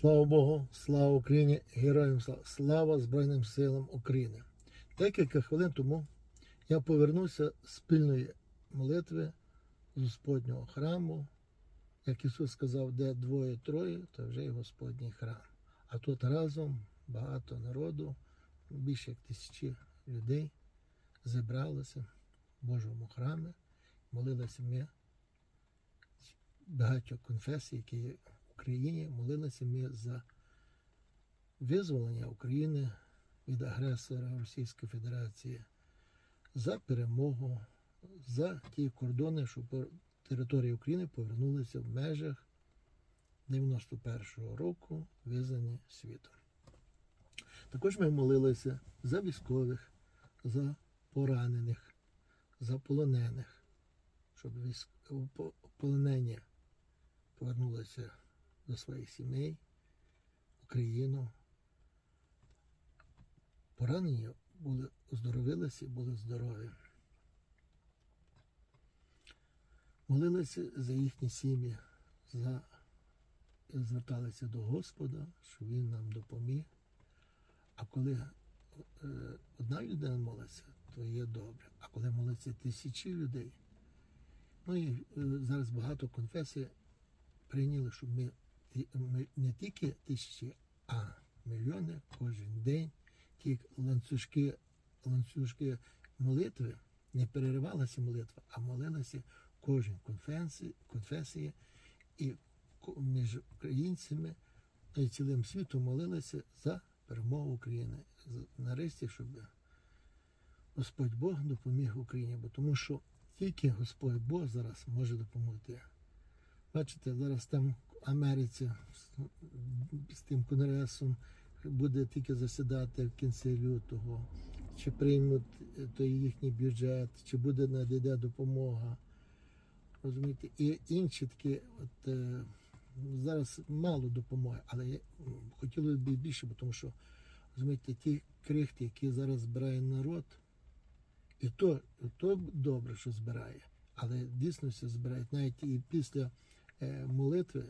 Слава Богу, слава Україні, героям слава, слава Збройним силам України. Декілька хвилин тому я повернувся з спільної молитви з Господнього храму. Як Ісус сказав, де двоє-троє, то вже і Господній храм. А тут разом багато народу, більше як тисячі людей зібралося в Божому храмі, молилися ми багатьох конфесій, які Україні, молилися ми за визволення України від агресора Російської Федерації, за перемогу, за ті кордони, що по території України повернулися в межах 91-го року, визнані світом. Також ми молилися за військових, за поранених, за полонених, щоб військ... по- полонені повернулися до своїх сімей, Україну. Поранені були оздоровилися і були здорові. Молилися за їхні сім'ї, за... зверталися до Господа, щоб Він нам допоміг. А коли е, одна людина молиться, то є добре. А коли молиться тисячі людей, ну і е, зараз багато конфесій прийняли, щоб ми не тільки тисячі, а мільйони кожен день, ті ланцюжки, ланцюжки молитви, не переривалася молитва, а молилася кожен конфесії, конфесії і між українцями й цілим світом молилися за перемогу України. Нарешті, щоб Господь Бог допоміг Україні, бо тому що тільки Господь Бог зараз може допомогти. Бачите, зараз там Америці з, тим конгресом буде тільки засідати в кінці лютого, чи приймуть е, той їхній бюджет, чи буде надійде допомога. Розумієте, і інші такі, от е, зараз мало допомоги, але хотілося б більше, тому що розумієте, ті крихти, які зараз збирає народ, і то, то добре, що збирає, але дійсно все збирають. Навіть і після е, молитви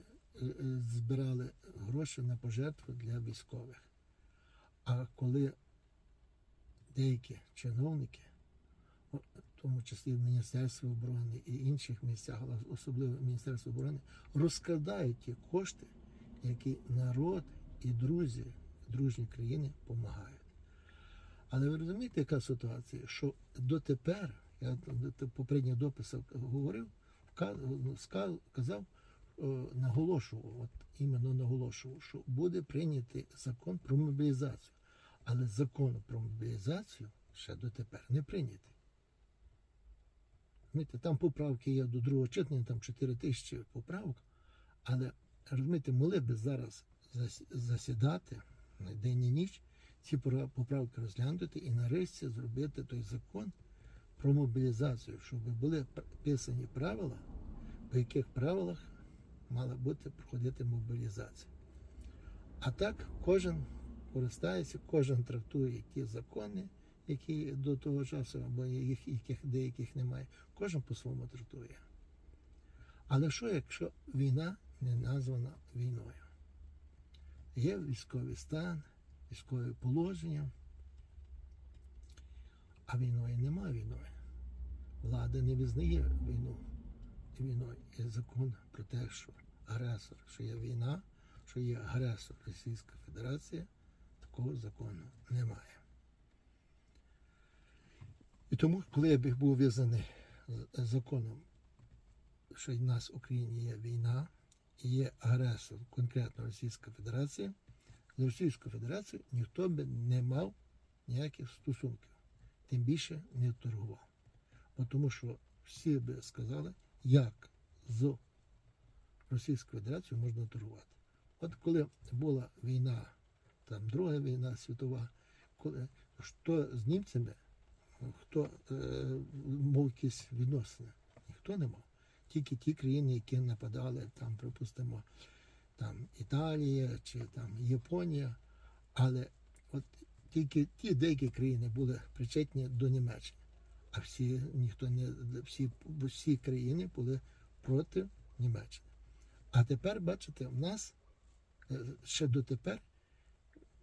збирали гроші на пожертви для військових. А коли деякі чиновники, в тому числі в Міністерстві оборони і інших місцях, особливо Міністерство оборони, розкрадають ті кошти, які народ і друзі, дружні країни допомагають. Але ви розумієте, яка ситуація? Що дотепер, я в попередніх дописах говорив, вка- казав, наголошував, от іменно наголошував, що буде прийнятий закон про мобілізацію. Але закон про мобілізацію ще дотепер не прийнятий. Розумієте, там поправки є до другого читання, там 4 тисячі поправок, але розумієте, могли би зараз засідати на день і ніч, ці поправки розглянути і нарешті зробити той закон про мобілізацію, щоб були писані правила, по яких правилах мала бути проходити мобілізація. А так кожен користається, кожен трактує ті закони, які до того часу, або їх, яких деяких немає. Кожен по-своєму трактує. Але що, якщо війна не названа війною? Є військовий стан, військове положення, а війною немає війною. Влада не визнає війну війною. Є закон про те, що агресор, що є війна, що є агресор Російська Федерація, такого закону немає. І тому, коли я був визнаний законом, що в нас в Україні є війна і є агресор, конкретно Російська Федерація, з Російською Федерацією ніхто би не мав ніяких стосунків, тим більше не торгував. Бо тому що всі би сказали, як з Російською Федерацією можна торгувати. От коли була війна, там Друга війна світова, коли що з німцями, хто е, мав якісь відносини? Ніхто не мав. Тільки ті країни, які нападали, там, припустимо, там Італія чи там Японія, але от тільки ті деякі країни були причетні до Німеччини. А всі ніхто не всі, всі країни були проти Німеччини. А тепер, бачите, в нас е, ще дотепер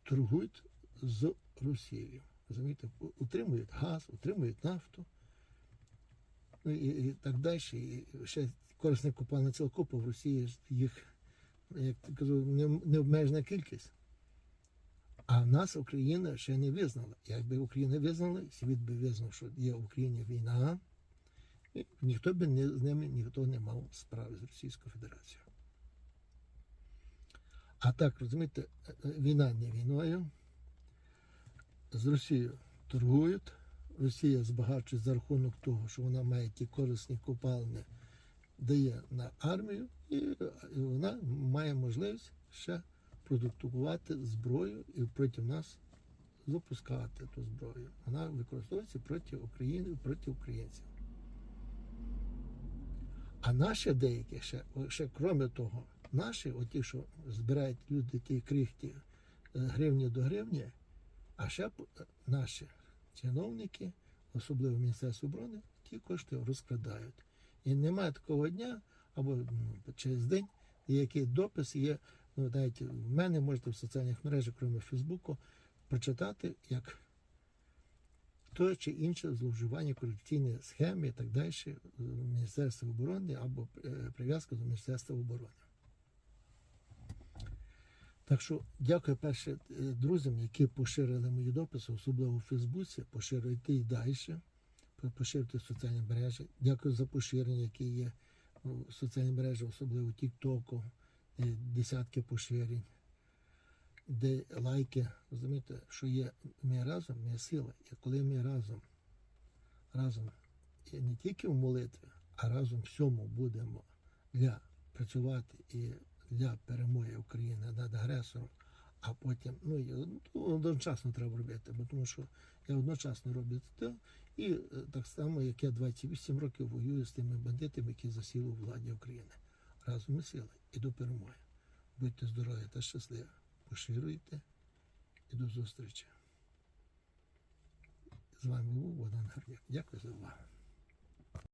торгують з Росією. Розумієте, утримують газ, утримують нафту. Ну і, і так далі. І ще корисне копальне цілкопу в Росії їх, як я кажу, необмежена кількість. А нас Україна ще не визнала. Якби Україна визнала, світ би визнав, що є в Україні війна, і ніхто би не, з ними ніхто не мав справи з Російською Федерацією. А так, розумієте, війна не війною. З Росією торгують. Росія збагачує за рахунок того, що вона має ті корисні копалини, дає на армію, і вона має можливість ще продукувати зброю і проти нас запускати ту зброю. Вона використовується проти України, проти українців. А наші деякі ще, ще крім того, наші, оті, що збирають люди ті крихті е, гривні до гривні, а ще е, наші чиновники, особливо Міністерство оборони, ті кошти розкрадають. І немає такого дня або ну, через день, який допис є. Ну, навіть в мене можете в соціальних мережах, крім Фейсбуку, прочитати, як то чи інше зловживання корупційні схеми і так далі в Міністерства оборони або е, прив'язка до Міністерства оборони. Так що дякую перше е, друзям, які поширили мої дописи, особливо у Фейсбуці, поширюйте і далі, поширюйте в соціальні мережі. Дякую за поширення, які є у соціальні мережі, особливо Тіктоку, десятки поширень, де лайки, розумієте, що є ми разом, ми сила. І коли ми разом, разом не тільки в молитві, а разом всьому будемо для працювати і для перемоги України над агресором, а потім, ну і ну, одночасно треба робити, бо тому що я одночасно роблю це, і е, так само, як я 28 років воюю з тими бандитами, які засіли у владі України. Разом ми сили і до перемоги. Будьте здорові та щасливі. Поширюйте і до зустрічі. З вами був Богдан Гарняк. Дякую за увагу.